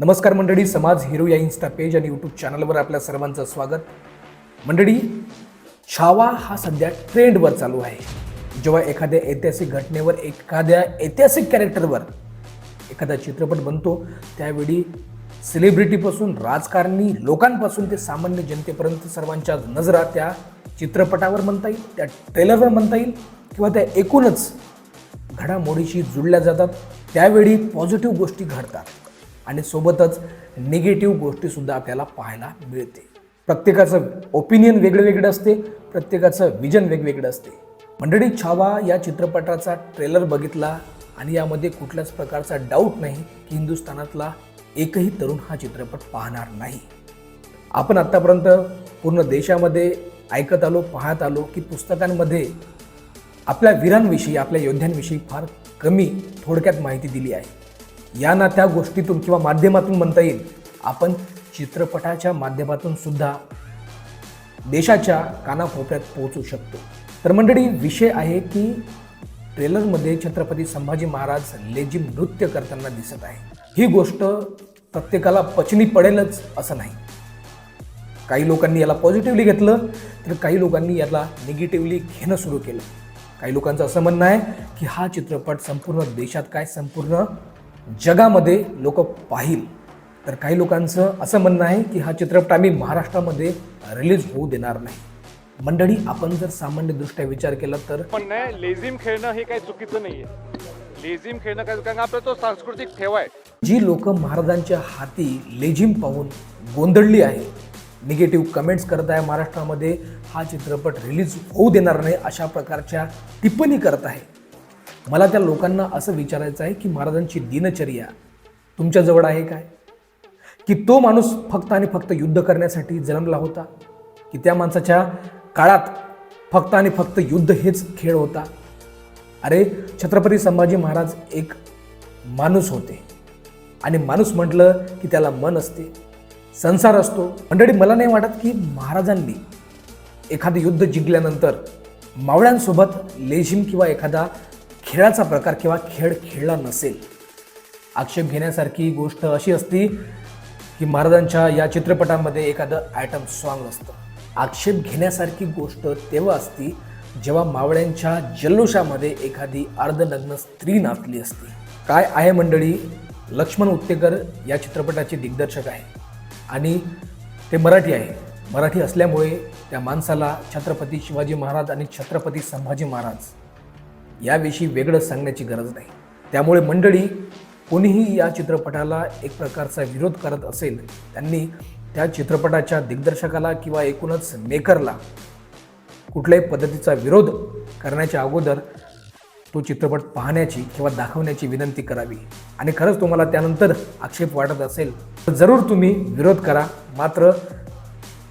नमस्कार मंडळी समाज हिरो या इन्स्टा पेज आणि यूट्यूब चॅनलवर आपल्या सर्वांचं स्वागत. मंडळी छावा हा सध्या ट्रेंडवर चालू आहे. जेव्हा एखाद्या ऐतिहासिक घटनेवर एखाद्या ऐतिहासिक कॅरेक्टरवर एखादा चित्रपट बनतो त्यावेळी सेलिब्रिटीपासून राजकारणी लोकांपासून ते सामान्य जनतेपर्यंत सर्वांच्या नजरा त्या चित्रपटावर म्हणता येईल त्या ट्रेलरवर म्हणता येईल किंवा त्या एकूणच घडामोडीशी जुळल्या जातात. त्यावेळी पॉझिटिव्ह गोष्टी घडतात. आणि सोबतच निगेटिव्ह गोष्टीसुद्धा आपल्याला पाहायला मिळते. प्रत्येकाचं ओपिनियन वेगळं वेगळं असते प्रत्येकाचं विजन वेगवेगळं असते. मंडळी छावा या चित्रपटाचा ट्रेलर बघितला आणि यामध्ये कुठल्याच प्रकारचा डाऊट नाही की हिंदुस्थानातला एकही तरुण हा चित्रपट पाहणार नाही. आपण आत्तापर्यंत पूर्ण देशामध्ये ऐकत आलो पाहत आलो की पुस्तकांमध्ये आपल्या वीरांविषयी आपल्या योद्ध्यांविषयी फार कमी थोडक्यात माहिती दिली आहे. या ना त्या गोष्टीतून किंवा माध्यमातून म्हणता येईल. आपण चित्रपटाच्या माध्यमातून सुद्धा देशाच्या कानाकोपऱ्यात पोहोचू शकतो. तर मंडळी विषय आहे की ट्रेलरमध्ये छत्रपती संभाजी महाराज लेझिम नृत्य करताना दिसत आहे. ही गोष्ट प्रत्येकाला पचनी पडेलच असं नाही. काही लोकांनी याला पॉझिटिव्हली घेतलं तर काही लोकांनी याला निगेटिव्हली घेणं सुरू केलं. काही लोकांचं असं म्हणणं आहे की हा चित्रपट संपूर्ण देशात काय संपूर्ण जगामध्ये लोक पाहिल. तर काही लोकांचं असं म्हणणं आहे की हा चित्रपट आम्ही महाराष्ट्रामध्ये रिलीज होऊ देणार नाही. मंडळी आपण जर सामान्यदृष्ट्या विचार केला तर पण नाही लेझिम खेळणं हे काही चुकीचं नाहीये. लेझिम खेळणं काय कारण आपला तो सांस्कृतिक ठेवा आहे. जी लोक महाराजांच्या हाती लेझिम पाहून गोंधळली आहे निगेटिव्ह कमेंट्स करत आहे महाराष्ट्रामध्ये हा चित्रपट रिलीज होऊ देणार नाही अशा प्रकारच्या टिप्पणी करत आहे. मला त्या लोकांना असं विचारायचं आहे की महाराजांची दिनचर्या तुमच्याजवळ आहे काय? की तो माणूस फक्त आणि फक्त युद्ध करण्यासाठी जन्मला होता? की त्या माणसाच्या काळात फक्त आणि फक्त युद्ध हेच खेळ होता? अरे छत्रपती संभाजी महाराज एक माणूस होते. आणि माणूस म्हटलं की त्याला मन असते. संसार असतो. मंडळी मला नाही वाटत की महाराजांनी एखादं युद्ध जिंकल्यानंतर मावळ्यांसोबत लेझिम किंवा एखादा खेळाचा प्रकार किंवा खेळ खेळला नसेल. आक्षेप घेण्यासारखी गोष्ट अशी असती की महाराजांच्या या चित्रपटामध्ये एखादं आयटम सॉन्ग असतं. आक्षेप घेण्यासारखी गोष्ट तेव्हा असती जेव्हा मावळ्यांच्या जल्लोषामध्ये एखादी अर्धनग्न स्त्री नाचली असती. काय आहे मंडळी? लक्ष्मण उत्तेकर या चित्रपटाचे दिग्दर्शक आहे आणि ते मराठी आहे. मराठी असल्यामुळे त्या माणसाला छत्रपती शिवाजी महाराज आणि छत्रपती संभाजी महाराज याविषयी वेगळं सांगण्याची गरज नाही. त्यामुळे मंडळी कोणीही या चित्रपटाला एक प्रकारचा विरोध करत असेल त्यांनी त्या चित्रपटाच्या दिग्दर्शकाला किंवा एकूणच मेकरला कुठल्याही पद्धतीचा विरोध करण्याच्या अगोदर तो चित्रपट पाहण्याची किंवा दाखवण्याची विनंती करावी. आणि खरंच तुम्हाला त्यानंतर आक्षेप वाटत असेल तर जरूर तुम्ही विरोध करा. मात्र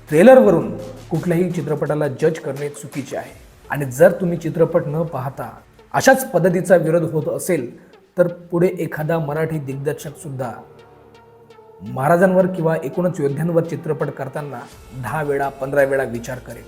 ट्रेलरवरून कुठल्याही चित्रपटाला जज करणे चुकीचे आहे. आणि जर तुम्ही चित्रपट न पाहता अशाच पद्धतीचा विरोध होत असेल तर पुढे एखादा मराठी दिग्दर्शक सुद्धा महाराजांवर किंवा एकूणच योद्ध्यांवर चित्रपट करताना दहा वेळा पंधरा वेळा विचार करेल.